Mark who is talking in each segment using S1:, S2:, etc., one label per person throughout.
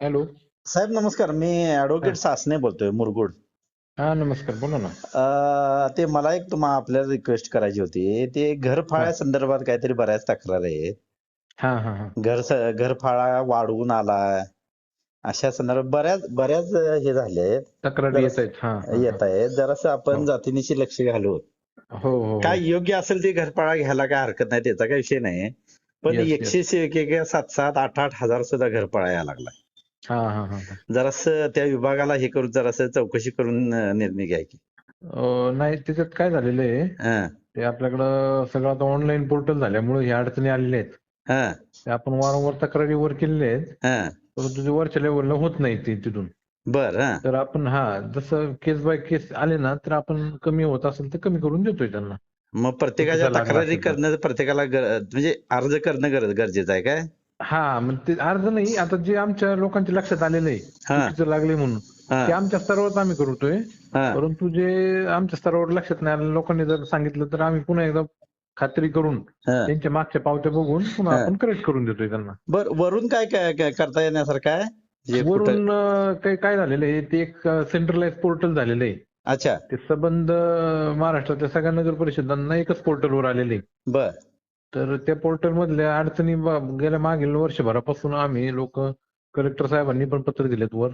S1: Hello.
S2: साहेब नमस्कार. मी advocate Sasane बोलतोय मुरगुड.
S1: हा नमस्कार. बोला ना.
S2: अं, ते मला एक तुम्हाला आपल्याला रिक्वेस्ट करायची होती. ते घरफाळ्या संदर्भात काहीतरी बऱ्याच तक्रार आहेत.
S1: हा हा हा.
S2: घर स- घरफाळा वाढवून आला अशा संदर्भात बऱ्याच बऱ्याच हे झाले आहेत.
S1: तक्रारी येत आहेत. हा हा,
S2: येत आहेत. जरासं आपण
S1: हो.
S2: जातीनिशी लक्ष घालू
S1: हा. हो हो.
S2: काय योग्य असेल ते घरफाळा घ्यायला काय हरकत नाही त्याचा काही विषय नाही. पण
S1: Yes, yes.
S2: एकशे एक एक सात सात आठ आठ हजार सुद्धा घरफाळा यायला लागला
S1: हा
S2: जरासं त्या विभागाला हे करून जरासं चौकशी करून निर्णय घ्या की.
S1: अं, नाही त्याच्यात काय झालेलं आहे ते आपल्याकडं सगळं आता ऑनलाईन पोर्टल झाल्यामुळे ह्या अडचणी आलेल्या आहेत.
S2: हं,
S1: ते आपण वारंवार तक्रारी वर केलेल्या आहेत.
S2: हं.
S1: परंतु ते वरच्या लेवलला होत नाही ते तिथून.
S2: बर हं.
S1: तर आपण हा जसं केस बाय केस आले ना तर आपण कमी होत असेल तर कमी करून देतोय त्यांना.
S2: मग प्रत्येकाच्या तक्रारी
S1: असेल तर.
S2: करणं प्रत्येकाला म्हणजे अर्ज करणं गर- गरजेचं आहे काय?
S1: हा मग ते अर्ज नाही. आता जे आमच्या लोकांच्या लक्षात आलेलं आहे चुकीचं लागले म्हणून ते आमच्या स्तरावर आम्ही करतोय.
S2: हा.
S1: परंतु जे आमच्या स्तरावर लक्षात नाही आलं लोकांनी जर सांगितलं तर आम्ही पुन्हा एकदा खात्री करून. त्यांच्या मागच्या पावत्या बघून पुन्हा. आपण करेक्ट करून देतोय त्यांना.
S2: बर वरून काय काय काय करता येण्यासारखं आहे?
S1: वरून काही काय झालेलं आहे? ते एक सेंट्रलाइज पोर्टल झालेलं आहे.
S2: अच्छा.
S1: ते संबंध महाराष्ट्रातल्या सगळ्या नगर परिषदांना एकच पोर्टलवर आलेले आहे.
S2: बर.
S1: तर त्या पोर्टल मधल्या अडचणी गेल्या मागील वर्षभरापासून आम्ही लोक कलेक्टर साहेबांनी पण पत्र दिलेत वर.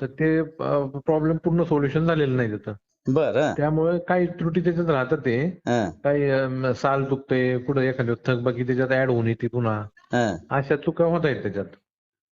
S1: तर ते प्रॉब्लेम पूर्ण सोल्युशन झालेलं नाही त्याचं
S2: बर. हं,
S1: त्यामुळे काही त्रुटी त्याच्यात राहतात ते.
S2: हं,
S1: काही साल चुकते कुठं एखादी थकबाकी त्याच्यात ऍड होऊन येते पुन्हा.
S2: हं.
S1: अशा चुका होत आहेत त्याच्यात.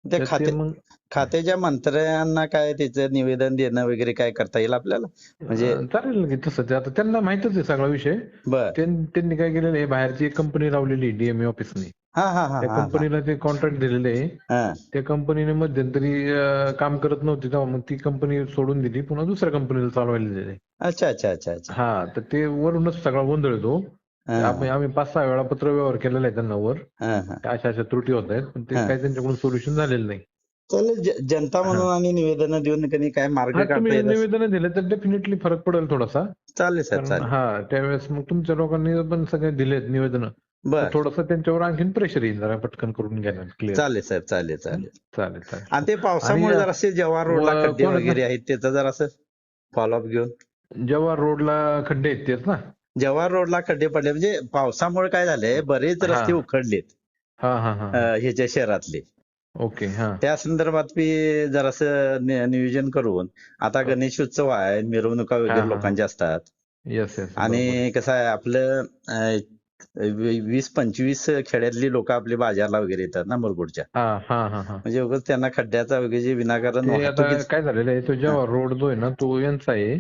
S2: ते
S1: तर
S2: खाते
S1: मग
S2: खात्याच्या मंत्र्यांना काय त्याचं निवेदन देणं वगैरे काय करता येईल आपल्याला? म्हणजे
S1: अं, चालेल की तसं. ते आता त्यांना माहितच आहे सगळा विषय.
S2: बर.
S1: त्यां- त्यांनी काय केलेलं आहे बाहेरची एक कंपनी लावलेली डीएमए ऑफिसने
S2: हा हा हा
S1: त्या
S2: हा, हा.
S1: कंपनीला ते कॉन्ट्रॅक्ट दिलेले आहे.
S2: हा.
S1: त्या कंपनीने मध्यंतरी अं, काम करत नव्हती तेव्हा. मग ती कंपनी सोडून दिली. पुन्हा दुसऱ्या कंपनीला चालवायला दिले
S2: अच्छा अच्छा अच्छा अच्छा.
S1: हा तर ते वरूनच सगळा गोंधळ येतो आम्ही आम्ही पाच सहा वेळा पत्र व्यवहार केलेला आहे त्यांना वर.
S2: हा, हा.
S1: अशा अशा त्रुटी होत आहेत पण ते. काही त्यांच्याकडून सोल्युशन झालेलं नाही.
S2: चालेल जनता म्हणून आणि निवेदन देऊन कधी काय मार्ग
S1: हा निवेदन दिले तर डेफिनेटली फरक पडेल थोडासा.
S2: चालेल चालेल.
S1: हा त्यावेळेस मग तुमच्या लोकांनी पण सगळे दिलेत निवेदन.
S2: बर.
S1: थोडस त्यांच्यावर आणखीन प्रेशर येईल जरा पटकन करून घेण्यात क्लिअर
S2: चालेल साहेब चालेल चालेल.
S1: चालेल चालेल.
S2: आणि ते पावसामुळे जरासे जव्हार रोडला खड्डे वगैरे आहेत त्याचं जरासं फॉलोअप घेऊन.
S1: जेव्हा रोडला खड्डे आहेत तेच ना.
S2: जव्हार रोडला खड्डे पडले म्हणजे पावसामुळे काय झालंय बरेच
S1: हा.
S2: रस्ते उखडलेत.
S1: हा हा हा.
S2: ह्याच्या शहरातले.
S1: ओके हा.
S2: त्या संदर्भात मी जरासं नियोजन करून आता गणेश उत्सव आहे मिरवणुका
S1: हा,
S2: वगैरे
S1: हा.
S2: लोकांच्या असतात.
S1: येस येस
S2: आणि कसं आहे आपलं वीस पंचवीस खेड्यातली लोक आपले बाजारला वगैरे येतात ना मुरगुडच्या.
S1: हा हा हा हा.
S2: म्हणजे त्यांना खड्ड्याचा वगैरे विनाकारण
S1: काय झालेलं आहे तो जेव्हा रोड जो आहे ना तो यांचा आहे.
S2: हं.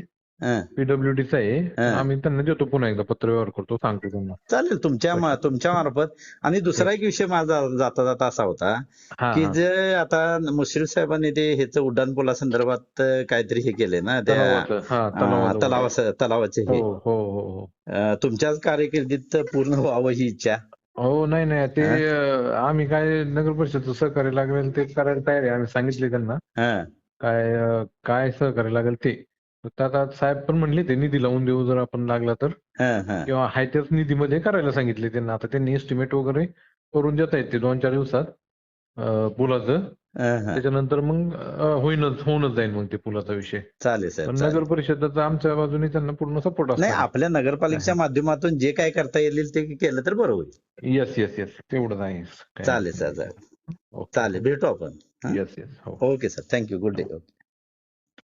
S1: पीडब्ल्यूडीचा आहे. आम्ही त्यांना देतो पुन्हा एकदा पत्र व्यवहार करतो सांगतो त्यांना.
S2: चालेल तुमच्या तुमच्या मार्फत. आणि दुसरा एक विषय माझा जाता जाता असा होता की. जे आता मुश्रीफ साहेबांनी ते ह्याचं उड्डाण संदर्भात काहीतरी हे केले ना त्या
S1: तलावाचं. हा
S2: अं,
S1: तलावाचं. हो.
S2: हे
S1: हो हो
S2: तुमच्याच कारकिर्दीत पूर्ण व्हावं ही इच्छा?
S1: हो नाही नाही ते आम्ही काय नगर परिषद सहकार्य लागेल ते करायला तयार आहे. आम्ही सांगितले त्यांना.
S2: हं.
S1: काय काय सहकार्य लागेल ते. आता साहेब पण म्हणले ते निधी लावून देऊ जर आपण लागला तर. किंवा हाय त्याच निधीमध्ये करायला सांगितले त्यांना. आता त्यांनी एस्टिमेट वगैरे करून देत आहेत ते दोन चार दिवसात पुलाचं. त्याच्यानंतर मग होईनच होऊनच जाईल मग ते पुलाचा विषय.
S2: चालेल साहेब.
S1: नगर परिषदेचा आमच्या बाजूने त्यांना पूर्ण सपोर्ट
S2: नाही
S1: असतो
S2: आपल्या नगरपालिकेच्या माध्यमातून जे काय करता येईल ते केलं तर बरं होईल.
S1: येस येस येस तेवढंच आहे
S2: चालेल सर चालेल.
S1: ओके.
S2: भेटू आपण.
S1: Yes yes
S2: okay sir thank you good day